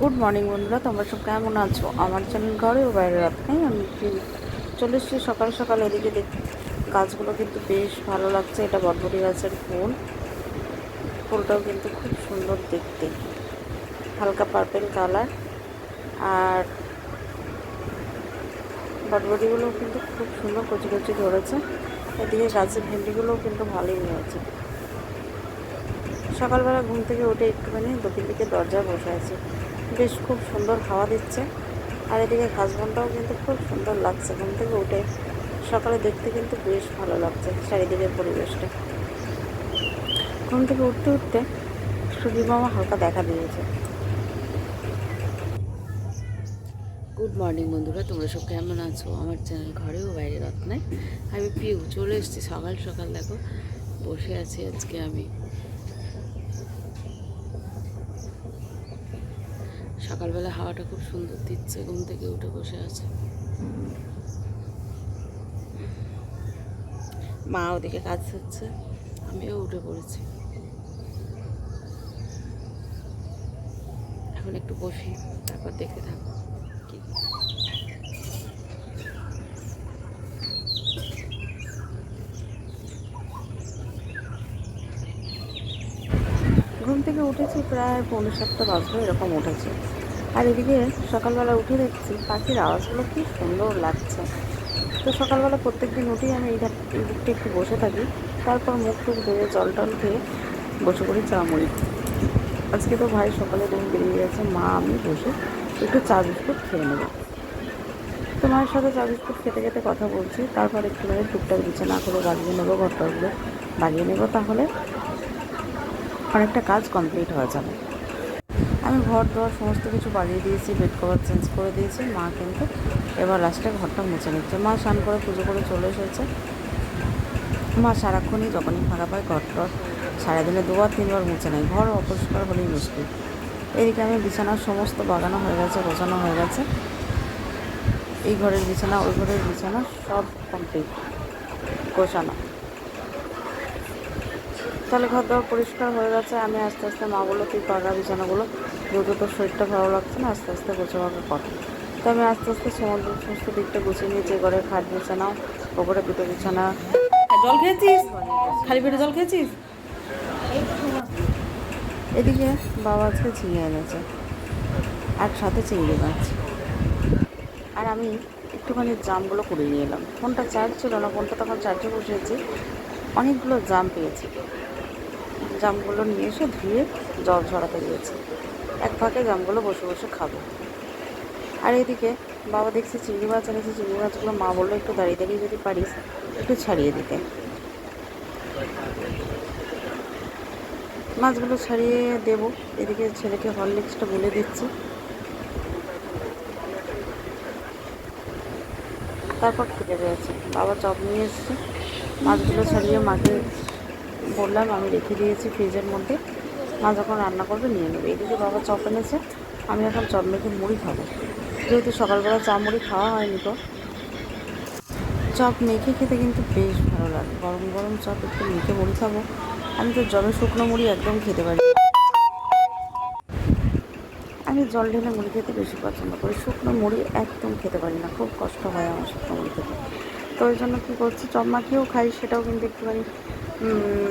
Good morning বন্ধুরা, তোমরা সব কেমন আছো? আমার চ্যানেল ঘরে ও বাইরে রাখতে আমি। চলে এসেছি সকাল সকাল এদিকে দেখ, গাছগুলো কিন্তু বেশ ভালো লাগছে, এটা বটবটি গাছের ফুল। ফুলটাও কিন্তু খুব সুন্দর দেখতে। হালকা পার্পেল কালার আর বটবটিগুলোও কিন্তু খুব সুন্দর কচি কচি ধরেছে। এদিকে গাছের ভেন্ডিগুলোও কিন্তু ভালোই হয়েছে। সকালবেলা ঘুম থেকে উঠে একটুখানি দক্ষিণ দিকে দরজায় বসে আছি। বেশ খুব সুন্দর হাওয়া দিচ্ছে। আর এদিকে ঘাস বনটাও কিন্তু খুব সুন্দর লাগছে। ঘুম থেকে উঠে সকালে দেখতে কিন্তু বেশ ভালো লাগছে চারিদিকের পরিবেশটা। ঘুম থেকে উঠতে উঠতে সূর্য মামা হালকা দেখা দিয়েছে। গুড মর্নিং বন্ধুরা, তোমরা সব কেমন আছো? আমার চ্যানেল ঘরেও বাইরে রত্নায় আমি পিউ, চলে এসেছি সকাল সকাল, দেখো। বসে আছি আজকে আমি। সকালবেলা হাওয়াটা খুব সুন্দর দিচ্ছে, ঘুম থেকে উঠে বসে আছে। মা ওদিকে কাজ হচ্ছে, আমিও উঠে পড়েছি। এখন একটু বসি, তারপর দেখতে থাকব ঘুম থেকে উঠেছি প্রায় পনেরো সপ্তাহ বাজলো, এরকম উঠেছি। আর এদিকে সকালবেলা উঠে দেখছি পাখির আওয়াজগুলো কি সুন্দর লাগছে। তো সকালবেলা প্রত্যেক দিন উঠেই আমি এই এই দিকটা একটু বসে থাকি, তারপর মুখ টুক ধুয়ে জল টল খেয়ে বসে পড়ি চা মুড়ি। আজকে তো ভাই সকালে দিন বেরিয়ে গেছে, মা আমি বসে একটু চা বিস্কুট খেয়ে নেব। তো মায়ের সাথে চা বিস্কুট খেতে খেতে কথা বলছি, তারপর একটু একটুখানি টুকটাক বিছানা করে বাগিয়ে নেব ঘরটাগুলো বাগিয়ে নেব, তাহলে অনেকটা কাজ কমপ্লিট হয়ে যাবে। আমি ঘর দোয়ার সমস্ত কিছু বাড়িয়ে দিয়েছি বেড কভার চেঞ্জ করে দিয়েছি, মা কিন্তু এবার লাস্টে ঘরটা মুছে নিচ্ছে। মা স্নান করে পুজো করে চলে এসেছে। মা সারাক্ষণই যখনই ফাঁকা পায়, ঘর টর সারাদিনে দুবার, তিনবার মুছে নেয়। ঘর অপরিষ্কার হলেই মুশকিল। এদিকে আমি বিছানার সমস্ত বাগানো হয়ে গেছে, গোছানো হয়ে গেছে। এই ঘরের বিছানা, ওই ঘরের বিছানা সব কমপ্লিট গোছানো। তাহলে ঘর দর পরিষ্কার হয়ে গেছে। আমি আস্তে আস্তে মা বলল, তুই পাগা বিছানাগুলো যেহেতু তোর শরীরটা ভালো লাগছে না আস্তে আস্তে গোছাবাকে কর তো আমি আস্তে আস্তে সমুদ্র সমস্ত দিকটা গুছিয়ে নিয়েছি ঘরে খাট বিছানা ওপরে দুটো বিছানা জল খেয়েছিস? খালি পেটে জল খেয়েছিস? এদিকে বাবা আজকে ঝিঙে এনেছে আর সাথে চিংড়ি মাছ। আর আমি একটুখানি জামগুলো করে নিয়ে এলাম। ফোনটা চার্জ ছিল না ফোনটা তখন চার্জে বসিয়েছি। অনেকগুলো জাম পেয়েছি। জামগুলো নিয়ে এসে ধুয়ে জল ঝরাতে দিয়েছি। এক ফাঁকে জামগুলো বসে বসে খাব। আর এদিকে বাবা দেখছি চিংড়ি মাছ এনেছে, চিংড়ি মাছগুলো মা বলল, একটু দাঁড়িয়ে দাঁড়িয়ে যদি পারিস, একটু ছাড়িয়ে দিতে। মাছগুলো ছাড়িয়ে দেবো। এদিকে ছেলেকে হরলিক্সটা বলে দিচ্ছি। তারপর খেতে পেয়েছে। বাবা চপ নিয়ে এসছে। মাছগুলো ছাড়িয়ে মাকে বললাম, আমি রেখে দিয়েছি ফ্রিজের মধ্যে। মা যখন রান্না করবে নিয়ে নেবে। এদিকে বাবা চপ এনেছে, আমি এখন চপ মেখে মুড়ি খাব। যেহেতু সকালবেলা চা মুড়ি খাওয়া হয়নি তো। চপ মেখে খেতে কিন্তু বেশ ভালো লাগে। গরম গরম চপ একটু মেখে মুড়ি খাব। আমি তো জলে শুকনো মুড়ি একদম খেতে পারি। আমি জল ঢেলে মুড়ি খেতে বেশি পছন্দ করি। শুকনো মুড়ি একদম খেতে পারি না, খুব কষ্ট হয় আমার শুকনো মুড়ি খেতে। তো ওই জন্য কী করছি, চপ মাখিয়েও খাই, সেটাও কিন্তু একটুখানি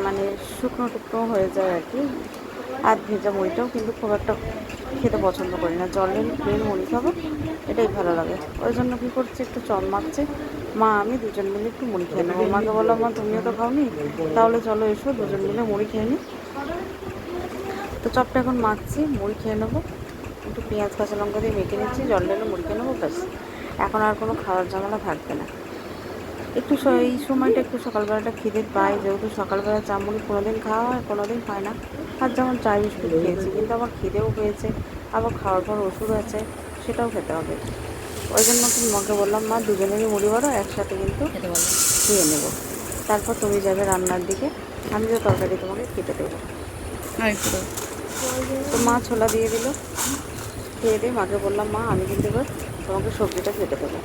মানে শুকনো টুকনো হয়ে যায় আর কি। আর ভেজা মুড়িটাও কিন্তু খুব একটা খেতে পছন্দ করি না। জল ঢেলে প্লেন মুড়ি খাব, এটাই ভালো লাগে। ওই জন্য কী করছি, একটু চপ মাখছি। মা, আমি দুজন মিলে একটু মুড়ি খেয়ে নেব। মাকে বললাম, মা, তুমিও তো খাওনি? তাহলে চলো এসো, দুজন মিলে মুড়ি খেয়ে নিই তো চপটা এখন মাখছি, মুড়ি খেয়ে নেব। একটু পেঁয়াজ, কাঁচা লঙ্কা দিয়ে মেখে নিচ্ছি, জল ঢেলে মুড়ি খেয়ে নেব, ব্যাস। এখন আর কোনো খাওয়ার ঝামেলা থাকবে না। একটু এই সময়টা একটু সকালবেলাটা খিদে পাই যেহেতু সকালবেলা চা মুড়ি কোনো দিন খাওয়া হয় কোনো দিন হয় না। আর যেমন চা বিস্কুট খেয়েছি কিন্তু আমার খিদেও পেয়েছে। আবার খাওয়ার পর ওষুধ আছে সেটাও খেতে হবে। ওই জন্য তুমি মাকে বললাম মা দুজনেরই মুড়ি বড় একসাথে কিন্তু খেয়ে নেব। তারপর তুমি যাবে রান্নার দিকে আমি যে তরকারি তোমাকে কেটে দেবো। তো মা ছোলা দিয়ে দিল। খেয়ে দিয়ে মাকে বললাম মা আমি কিন্তু এবার তোমাকে সবজিটা কেটে দেবো।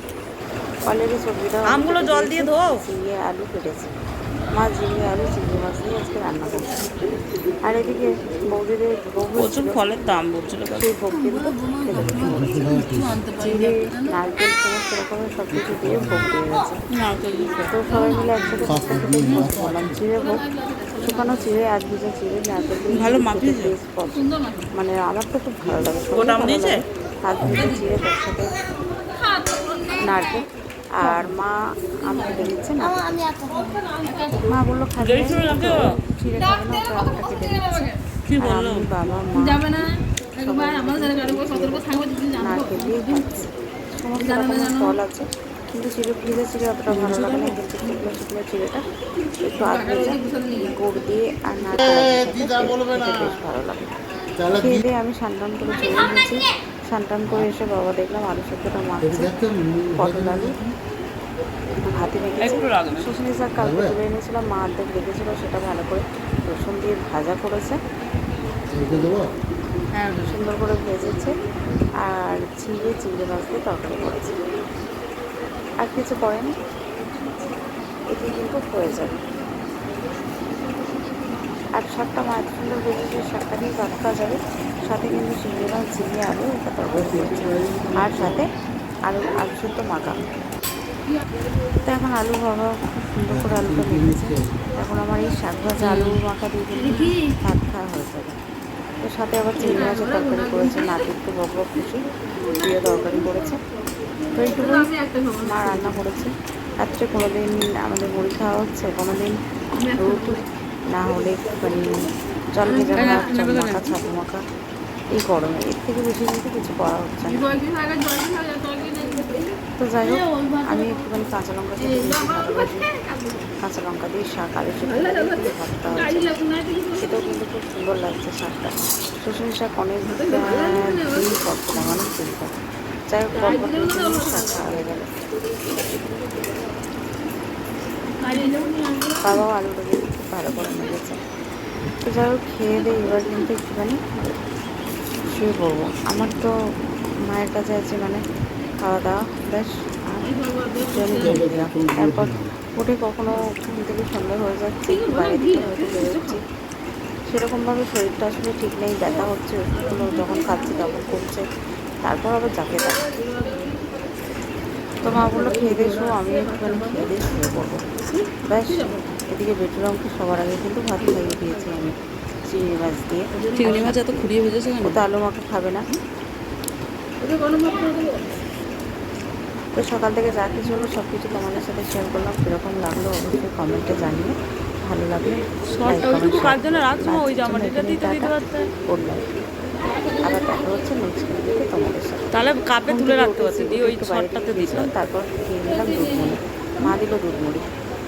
অলরেডি সবজিটা আমগুলো জল দিয়ে ধোও। দিয়ে আলু কেটেছি। মা ঝিঙে আলু চিংড়ি মাছ দিয়ে আজকে রান্না করছে। আর এদিকে বৌদিদের প্রচুর ফলের দাম বলছিল। সেই ভোগ চিড়ে নারকেল সমস্ত রকমের সব কিছু দিয়ে ভোগ দিয়ে গেছে। তো সবাই মিলে একসাথে বসে চিড়ে ভোগ। শুকানো চিড়ে আর ভিজে চিড়ে নারকেল ভালো। মানে আমার তো খুব ভালো লাগে। হাত ভিজে চিড়ে তার সাথে নারকেল। আর মা আম কেটে দিচ্ছে না। মা বলল খাবে। চিড়ে খাবে না তো আমটা কেটে দিচ্ছে। কি আর আমি বাবা মা। যাবে না। দিয়ে খাচ্ছি সমস্ত রকমের ফল আছে। কিন্তু চিড়ে ভিজে চিড়ে অতটা ভালো লাগে না কিন্তু শুকনো শুকনো চিড়েটা একটু আধ ভেজে গুড় দিয়ে আর খেতে বেশ ভালো লাগে। খেয়ে দিয়ে আমি সান্টান করে চলে এসেছি। সান্টান করে এসে বাবা দেখলাম আলু সেদ্ধটা মাখছে পটল আলু। হাতে একটু শুশনি শাক কালকে তুলে এনেছিলাম মা অর্ধেক রেখেছিল সেটা ভালো করে রসুন দিয়ে ভাজা করেছে। হ্যাঁ সুন্দর করে ভেজেছে আর চিড়ে চিংড়ি মাছ দিয়ে তরকারি করেছে। আর কিছু করেনি। এটি কিন্তু হয়ে যাবে। আর শাকটা মা এত সুন্দর ভেজেছে শাকটা দিয়ে ভাত খাওয়া যাবে। সাথে কিন্তু চিংড়ি মাছ চিংড়ি আলু এটা তরকারি আর সাথে আলু আলু শুদ্ধ মাখা। তো এখন আলু বাবা খুব সুন্দর করে আলুটা মেখেছে এখন আমার এই শাক ভাজা আলু মাখা দিয়ে ভাত খাওয়া হয়ে যাবে। তো সাথে আবার চিংড়ি মাছের তরকারি করেছে নাতির তো বক বক খুশি দিয়ে তরকারি করেছে। তো খাব মা রান্না করেছে। রাত্রে কোনো দিন আমাদের মুড়ি খাওয়া হচ্ছে কোনো দিন না হলে একটুখানি জল ভেজা ভাত চাল মাখা ছাতু মাখা এই গরমে। এর থেকে বেশি কিন্তু কিছু করা হচ্ছে না। তো যাই হোক আমি একটুখানি কাঁচা লঙ্কা খেতে কাঁচা লঙ্কা দিয়ে শাক আলু দিয়ে ভাতটা সেটাও কিন্তু খুব সুন্দর লাগছে শাকটা। শুশুনি শাক অনেক দিন করছিলাম অনেক দিন যাই হোক শাক খাওয়া হয়ে গেল। বাবাও আলুটা দিয়ে ভালো করে মেরেছে তো যাই হোক খেয়ে দিয়ে এবার কিন্তু একটুখানি। শুয়ে পড়ব। আমার তো মায়ের কাছে আছে মানে খাওয়া দাওয়া বেশ আমি ঘুমিয়ে দিলাম তারপর উঠে কখনো ঘুম থেকে সন্ধ্যা হয়ে যাচ্ছে বাইরে দিকে হয়তো বেরোচ্ছি সেরকমভাবে শরীরটা আসলে ঠিক নেই ব্যথা হচ্ছে ওষুধগুলো যখন খাচ্ছি তখন কমছে। তারপর আবার যাকে তাকে তো মা বলল খেয়ে দিয়ে শো আমি একটুখানি খেয়ে দিয়ে শুয়ে পড়ব। ব্যাস। এদিকে বেটুরামকে সবার আগে কিন্তু ভাত খাইয়ে দিয়েছি আমি চিংড়ি মাছ দিয়ে। চিংড়ি মাছ এত খুঁড়িয়ে ভেজেছে ও তো আলু মাখা খাবে না। তো সকাল থেকে যা কিছু হলো সব কিছু তোমাদের সাথে শেয়ার করলাম কীরকম লাগল অবশ্যই কমেন্টে জানিয়ে ভালো লাগলে শর্টটা ওইটুকু কার। জন্য রাখছো? ওই জামাটিটাতেই তো দিতে পারতে। করলাম আবার দেখা হচ্ছে নেক্সট ভিডিওতে তোমাদের সাথে। তাহলে কাপে তুলে রাখতে পারছি দিয়ে ওই দিতে গেছিলাম, তারপর খেয়ে নিলাম দুধ মুড়ি মা দিল দুধ মুড়ি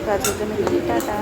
তো আজকের জন্য টাটা